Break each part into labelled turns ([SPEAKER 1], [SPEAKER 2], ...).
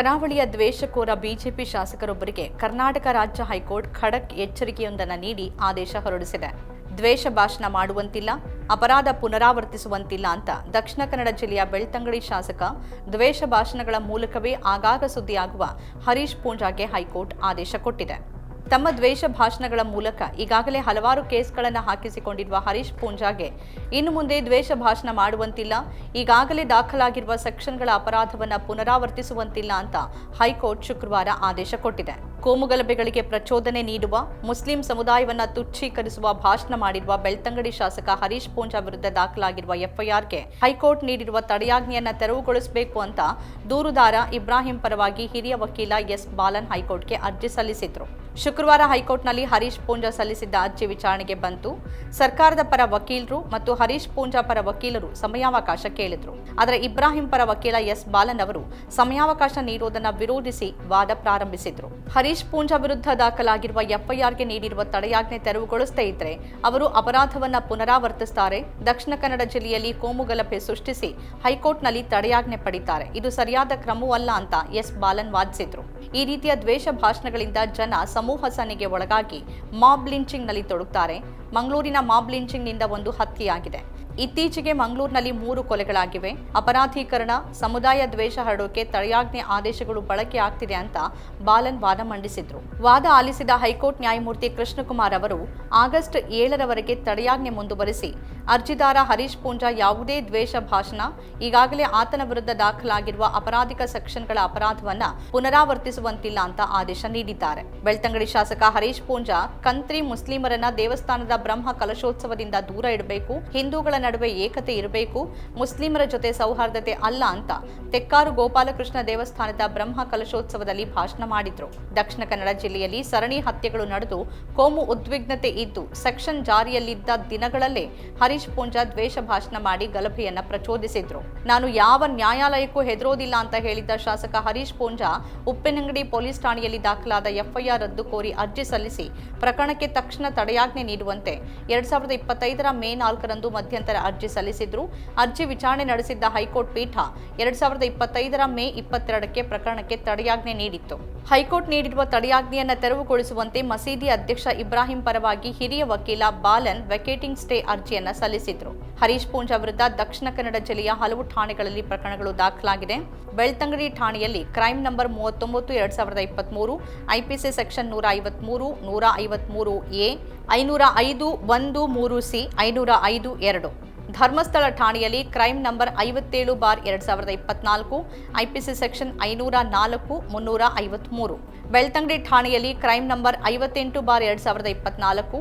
[SPEAKER 1] ಕರಾವಳಿಯ ದ್ವೇಷಕೋರ ಬಿಜೆಪಿ ಶಾಸಕರೊಬ್ಬರಿಗೆ ಕರ್ನಾಟಕ ರಾಜ್ಯ ಹೈಕೋರ್ಟ್ ಖಡಕ್ ಎಚ್ಚರಿಕೆಯೊಂದನ್ನು ನೀಡಿ ಆದೇಶ ಹೊರಡಿಸಿದೆ. ದ್ವೇಷ ಭಾಷಣ ಮಾಡುವಂತಿಲ್ಲ, ಅಪರಾಧ ಪುನರಾವರ್ತಿಸುವಂತಿಲ್ಲ ಅಂತ ದಕ್ಷಿಣ ಕನ್ನಡ ಜಿಲ್ಲೆಯ ಬೆಳ್ತಂಗಡಿ ಶಾಸಕ ದ್ವೇಷ ಭಾಷಣಗಳ ಮೂಲಕವೇ ಆಗಾಗ ಸುದ್ದಿಯಾಗುವ ಹರೀಶ್ ಪೂಂಜಾಗೆ ಹೈಕೋರ್ಟ್ ಆದೇಶ ಕೊಟ್ಟಿದೆ. ತಮ್ಮ ದ್ವೇಷ ಭಾಷಣಗಳ ಮೂಲಕ ಈಗಾಗಲೇ ಹಲವಾರು ಕೇಸ್ಗಳನ್ನು ಹಾಕಿಸಿಕೊಂಡಿರುವ ಹರೀಶ್ ಪೂಂಜಾಗೆ ಇನ್ನು ಮುಂದೆ ದ್ವೇಷ ಭಾಷಣ ಮಾಡುವಂತಿಲ್ಲ, ಈಗಾಗಲೇ ದಾಖಲಾಗಿರುವ ಸೆಕ್ಷನ್ಗಳ ಅಪರಾಧವನ್ನು ಪುನರಾವರ್ತಿಸುವಂತಿಲ್ಲ ಅಂತ ಹೈಕೋರ್ಟ್ ಶುಕ್ರವಾರ ಆದೇಶ ಕೊಟ್ಟಿದೆ. ಕೋಮುಗಲಭೆಗಳಿಗೆ ಪ್ರಚೋದನೆ ನೀಡುವ, ಮುಸ್ಲಿಂ ಸಮುದಾಯವನ್ನ ತುಚ್ಛೀಕರಿಸುವ, ಭಾಷಣ ಮಾಡಿರುವ ಬೆಳ್ತಂಗಡಿ ಶಾಸಕ ಹರೀಶ್ ಪೂಂಜಾ ವಿರುದ್ಧ ದಾಖಲಾಗಿರುವ ಎಫ್ಐಆರ್ಗೆ ಹೈಕೋರ್ಟ್ ನೀಡಿರುವ ತಡೆಯಾಜ್ಞೆಯನ್ನ ತೆರವುಗೊಳಿಸಬೇಕು ಅಂತ ದೂರುದಾರ ಇಬ್ರಾಹಿಂ ಪರವಾಗಿ ಹಿರಿಯ ವಕೀಲ ಎಸ್ ಬಾಲನ್ ಹೈಕೋರ್ಟ್ಗೆ ಅರ್ಜಿ ಸಲ್ಲಿಸಿದ್ರು. ಶುಕ್ರವಾರ ಹೈಕೋರ್ಟ್ನಲ್ಲಿ ಹರೀಶ್ ಪೂಂಜಾ ಸಲ್ಲಿಸಿದ್ದ ಅರ್ಜಿ ವಿಚಾರಣೆಗೆ ಬಂತು. ಸರ್ಕಾರದ ಪರ ವಕೀಲರು ಮತ್ತು ಹರೀಶ್ ಪೂಂಜಾ ಪರ ವಕೀಲರು ಸಮಯಾವಕಾಶ ಕೇಳಿದ್ರು. ಆದರೆ ಇಬ್ರಾಹಿಂ ಪರ ವಕೀಲ ಎಸ್ ಬಾಲನ್ ಅವರು ಸಮಯಾವಕಾಶ ನೀಡುವುದನ್ನು ವಿರೋಧಿಸಿ ವಾದ ಪ್ರಾರಂಭಿಸಿದ್ರು. ಹರೀಶ್ ಪೂಂಜಾ ವಿರುದ್ಧ ದಾಖಲಾಗಿರುವ ಎಫ್ಐಆರ್ಗೆ ನೀಡಿರುವ ತಡೆಯಾಜ್ಞೆ ತೆರವುಗೊಳಿಸದೇ ಇದ್ರೆ ಅವರು ಅಪರಾಧವನ್ನ ಪುನರಾವರ್ತಿಸುತ್ತಾರೆ ದಕ್ಷಿಣ ಕನ್ನಡ ಜಿಲ್ಲೆಯಲ್ಲಿ ಕೋಮುಗಲಭೆ ಸೃಷ್ಟಿಸಿ ಹೈಕೋರ್ಟ್ನಲ್ಲಿ ತಡೆಯಾಜ್ಞೆ ಪಡಿತಾರೆ. ಇದು ಸರಿಯಾದ ಕ್ರಮವಲ್ಲ ಅಂತ ಎಸ್ ಬಾಲನ್ ವಾದಿಸಿದ್ರು. ಈ ರೀತಿಯ ದ್ವೇಷ ಭಾಷಣಗಳಿಂದ ಜನ ಸಮೂಹ ಸನೆಗೆ ಒಳಗಾಗಿ ಮಾಬ್ ಲಿಂಚಿಂಗ್ನಲ್ಲಿ ತೊಡಗುತ್ತಾರೆ ಮಂಗಳೂರಿನ ಮಾಬ್ ಲಿಂಚಿಂಗ್ನಿಂದ ಒಂದು ಹತ್ಯೆಯಾಗಿದೆ. ಇತ್ತೀಚೆಗೆ ಮಂಗಳೂರಿನಲ್ಲಿ ಮೂರು ಕೊಲೆಗಳಾಗಿವೆ. ಅಪರಾಧೀಕರಣ, ಸಮುದಾಯ ದ್ವೇಷ ಹರಡೋಕೆ ತಡೆಯಾಜ್ಞೆ ಆದೇಶಗಳು ಬಳಕೆ ಆಗ್ತಿದೆ ಅಂತ ಬಾಲನ್ ವಾದ ಮಂಡಿಸಿದ್ರು. ವಾದ ಆಲಿಸಿದ ಹೈಕೋರ್ಟ್ ನ್ಯಾಯಮೂರ್ತಿ ಕೃಷ್ಣಕುಮಾರ್ ಅವರು ಆಗಸ್ಟ್ ಏಳರವರೆಗೆ ತಡೆಯಾಜ್ಞೆ ಮುಂದುವರೆಸಿ, ಅರ್ಜಿದಾರ ಹರೀಶ್ ಪೂಂಜಾ ಯಾವುದೇ ದ್ವೇಷ ಭಾಷಣ, ಈಗಾಗಲೇ ಆತನ ವಿರುದ್ಧ ದಾಖಲಾಗಿರುವ ಅಪರಾಧಿಕ ಸೆಕ್ಷನ್ಗಳ ಅಪರಾಧವನ್ನ ಪುನರಾವರ್ತಿಸುವಂತಿಲ್ಲ ಅಂತ ಆದೇಶ ನೀಡಿದ್ದಾರೆ. ಬೆಳ್ತಂಗಡಿ ಶಾಸಕ ಹರೀಶ್ ಪೂಂಜಾ, ಕಂತ್ರಿ ಮುಸ್ಲಿಮರನ್ನ ದೇವಸ್ಥಾನದ ಬ್ರಹ್ಮ ಕಲಶೋತ್ಸವದಿಂದ ದೂರ ಇಡಬೇಕು, ಹಿಂದೂಗಳ ನಡುವೆ ಏಕತೆ ಇರಬೇಕು, ಮುಸ್ಲಿಮರ ಜೊತೆ ಸೌಹಾರ್ದತೆ ಅಲ್ಲ ಅಂತ ತೆಕ್ಕಾರು ಗೋಪಾಲಕೃಷ್ಣ ದೇವಸ್ಥಾನದ ಬ್ರಹ್ಮ ಕಲಶೋತ್ಸವದಲ್ಲಿ ಭಾಷಣ ಮಾಡಿದ್ರು. ದಕ್ಷಿಣ ಕನ್ನಡ ಜಿಲ್ಲೆಯಲ್ಲಿ ಸರಣಿ ಹತ್ಯೆಗಳು ನಡೆದು ಕೋಮು ಉದ್ವಿಗ್ನತೆ ಇದ್ದು, ಸೆಕ್ಷನ್ ಜಾರಿಯಲ್ಲಿದ್ದ ದಿನಗಳಲ್ಲೇ ಹರೀಶ್ ಪೂಂಜಾ ದ್ವೇಷ ಭಾಷಣ ಮಾಡಿ ಗಲಭೆಯನ್ನ ಪ್ರಚೋದಿಸಿದ್ರು. ನಾನು ಯಾವ ನ್ಯಾಯಾಲಯಕ್ಕೂ ಹೆದರೋದಿಲ್ಲ ಅಂತ ಹೇಳಿದ್ದ ಶಾಸಕ ಹರೀಶ್ ಪೂಂಜಾ ಉಪ್ಪಿನಂಗಡಿ ಪೊಲೀಸ್ ಠಾಣೆಯಲ್ಲಿ ದಾಖಲಾದ ಎಫ್ಐಆರ್ ರದ್ದು ಕೋರಿ ಅರ್ಜಿ ಸಲ್ಲಿಸಿ ಪ್ರಕರಣಕ್ಕೆ ತಕ್ಷಣ ತಡೆಯಾಜ್ಞೆ ನೀಡುವಂತೆ ಎರಡ್ ಸಾವಿರದ ಇಪ್ಪತ್ತೈದರ ಮೇ ನಾಲ್ಕರಂದು ಮಧ್ಯಂತರ ಅರ್ಜಿ ಸಲ್ಲಿಸಿದ್ರು. ಅರ್ಜಿ ವಿಚಾರಣೆ ನಡೆಸಿದ್ದ ಹೈಕೋರ್ಟ್ ಪೀಠ ಎರಡ್ ಸಾವಿರದ ಇಪ್ಪತ್ತೈದರ ಮೇ ಇಪ್ಪತ್ತೆರಡಕ್ಕೆ ಪ್ರಕರಣಕ್ಕೆ ತಡೆಯಾಜ್ಞೆ ನೀಡಿತ್ತು. ಹೈಕೋರ್ಟ್ ನೀಡಿರುವ ತಡೆಯಾಜ್ಞೆಯನ್ನು ತೆರವುಗೊಳಿಸುವಂತೆ ಮಸೀದಿ ಅಧ್ಯಕ್ಷ ಇಬ್ರಾಹಿಂ ಪರವಾಗಿ ಹಿರಿಯ ವಕೀಲ ಬಾಲನ್ ವೆಕೇಟಿಂಗ್ ಸ್ಟೇ ಅರ್ಜಿಯನ್ನು ಸಲ್ಲಿಸಿದ್ರು. ಹರೀಶ್ ಪೂಂಜ್ ವಿರುದ್ಧ ದಕ್ಷಿಣ ಕನ್ನಡ ಜಿಲ್ಲೆಯ ಹಲವು ಠಾಣೆಗಳಲ್ಲಿ ಪ್ರಕರಣಗಳು ದಾಖಲಾಗಿದೆ. ಬೆಳ್ತಂಗಡಿ ಠಾಣೆಯಲ್ಲಿ ಕ್ರೈಮ್ ನಂಬರ್ ಮೂವತ್ತೊಂಬತ್ತು, ಎರಡ್ ಸಾವಿರದ ಇಪ್ಪತ್ತ್ಮೂರು ಐಪಿಸಿ ಸೆಕ್ಷನ್ ನೂರ ಐವತ್ಮೂರು ನೂರ ಐವತ್ಮೂರು ಎ, ಐನೂರ ಐದು, ಒಂದು, ಮೂರು ಸಿ, ಐನೂರ ಐದು, ಎರಡು. ಧರ್ಮಸ್ಥಳ ಠಾಣೆಯಲ್ಲಿ ಕ್ರೈಂ ನಂಬರ್ ಐವತ್ತೇಳು ಬಾರ್ ಎರಡ್ ಸಾವಿರದ ಇಪ್ಪತ್ನಾಲ್ಕು, ಐಪಿಸಿ ಸೆಕ್ಷನ್ ಐನೂರ ನಾಲ್ಕು, ಮುನ್ನೂರ ಐವತ್ಮೂರು. ಬೆಳ್ತಂಗಡಿ ಠಾಣೆಯಲ್ಲಿ ಕ್ರೈಂ ನಂಬರ್ ಐವತ್ತೆಂಟು ಬಾರ್ ಎರಡ್ ಸಾವಿರದ ಇಪ್ಪತ್ನಾಲ್ಕು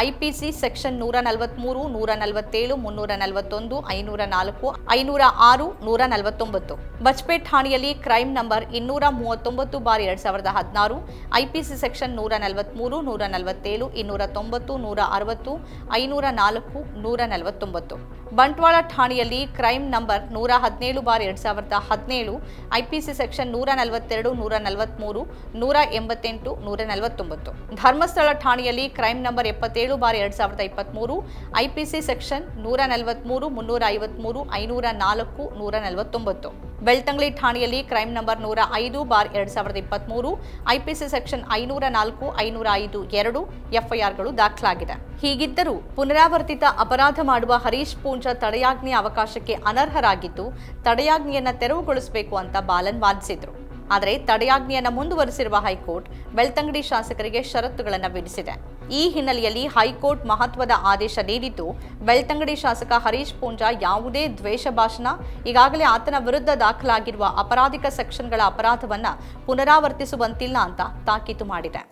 [SPEAKER 1] ಐಪಿಸಿ ಸೆಕ್ಷನ್ ನೂರ ನಲವತ್ಮೂರು, ನೂರ ನಲವತ್ತೇಳು, ಮುನ್ನೂರ ನಲವತ್ತೊಂದು, ಐನೂರ ನಾಲ್ಕು, ಐನೂರ ಆರು, ನೂರ ನಲವತ್ತೊಂಬತ್ತು. ಬಜ್ಪೇಟ್ ಠಾಣೆಯಲ್ಲಿ ಕ್ರೈಮ್ ನಂಬರ್ ಇನ್ನೂರ ಮೂವತ್ತೊಂಬತ್ತು ಬಾರ್ ಎರಡ್ ಸಾವಿರದ ಹದಿನಾರು, ಐಪಿಸಿ ಸೆಕ್ಷನ್ ನೂರ ನಲವತ್ಮೂರು, ನೂರ ನಲವತ್ತೇಳು, ಇನ್ನೂರ ತೊಂಬತ್ತು, ನೂರ ಅರವತ್ತು, ಐನೂರ ನಾಲ್ಕು, ನೂರ ನಲವತ್ತೊಂಬತ್ತು. ಬಂಟ್ವಾಳ ಠಾಣೆಯಲ್ಲಿ ಕ್ರೈಮ್ ನಂಬರ್ ನೂರ ಹದಿನೇಳು ಬಾರ್ ಎರಡ್ ಸಾವಿರದ ಹದಿನೇಳು, ಐಪಿಸಿ ಸೆಕ್ಷನ್ ನೂರ ನಲವತ್ತೆರಡು, ನೂರ ನಲವತ್ಮೂರು, ನೂರ ಎಂಬತ್ತೆಂಟು, ನೂರ ನಲವತ್ತೊಂಬತ್ತು. ಧರ್ಮಸ್ಥಳ ಠಾಣೆಯಲ್ಲಿ ಕ್ರೈಮ್ ನಂಬರ್ ಎಪ್ಪತ್ತೇಳು ಬಾರ್ ಎರಡು ಸಾವಿರದ ಇಪ್ಪತ್ಮೂರು, ಐಪಿಸಿ ಸೆಕ್ಷನ್ ನೂರ ನಲವತ್ಮೂರು, ಮುನ್ನೂರ ಐವತ್ಮೂರು, ಐನೂರ ನಾಲ್ಕು, ನೂರ ನಲವತ್ತೊಂಬತ್ತು. ಬೆಳ್ತಂಗಳಿ ಠಾಣೆಯಲ್ಲಿ ಕ್ರೈಮ್ ನಂಬರ್ ನೂರ ಐದು ಬಾರ್ ಎರಡು ಸಾವಿರದ ಇಪ್ಪತ್ಮೂರು, ಐಪಿಸಿ ಸೆಕ್ಷನ್ ಐನೂರ ನಾಲ್ಕು, ಐನೂರ ಐದು, ಎರಡು ಎಫ್ಐಆರ್ಗಳು ದಾಖಲಾಗಿದೆ. ಹೀಗಿದ್ದರೂ ಪುನರಾವರ್ತಿತ ಅಪರಾಧ ಮಾಡುವ ಹರೀಶ್ ಪೂಂಜಾ ತಡೆಯಾಜ್ಞೆಯ ಅವಕಾಶಕ್ಕೆ ಅನರ್ಹರಾಗಿದ್ದು, ತಡೆಯಾಜ್ಞೆಯನ್ನು ತೆರವುಗೊಳಿಸಬೇಕು ಅಂತ ಬಾಲನ್ ವಾದಿಸಿದ್ರು. ಆದರೆ ತಡೆಯಾಜ್ಞೆಯನ್ನು ಮುಂದುವರೆಸಿರುವ ಹೈಕೋರ್ಟ್ ಬೆಳ್ತಂಗಡಿ ಶಾಸಕರಿಗೆ ಷರತ್ತುಗಳನ್ನು ವಿಧಿಸಿದೆ. ಈ ಹಿನ್ನೆಲೆಯಲ್ಲಿ ಹೈಕೋರ್ಟ್ ಮಹತ್ವದ ಆದೇಶ ನೀಡಿದ್ದು, ಬೆಳ್ತಂಗಡಿ ಶಾಸಕ ಹರೀಶ್ ಪೂಂಜಾ ಯಾವುದೇ ದ್ವೇಷ ಭಾಷಣ, ಈಗಾಗಲೇ ಆತನ ವಿರುದ್ಧ ದಾಖಲಾಗಿರುವ ಅಪರಾಧಿಕ ಸೆಕ್ಷನ್ಗಳ ಅಪರಾಧವನ್ನು ಪುನರಾವರ್ತಿಸುವಂತಿಲ್ಲ ಅಂತ ತಾಕೀತು ಮಾಡಿದೆ.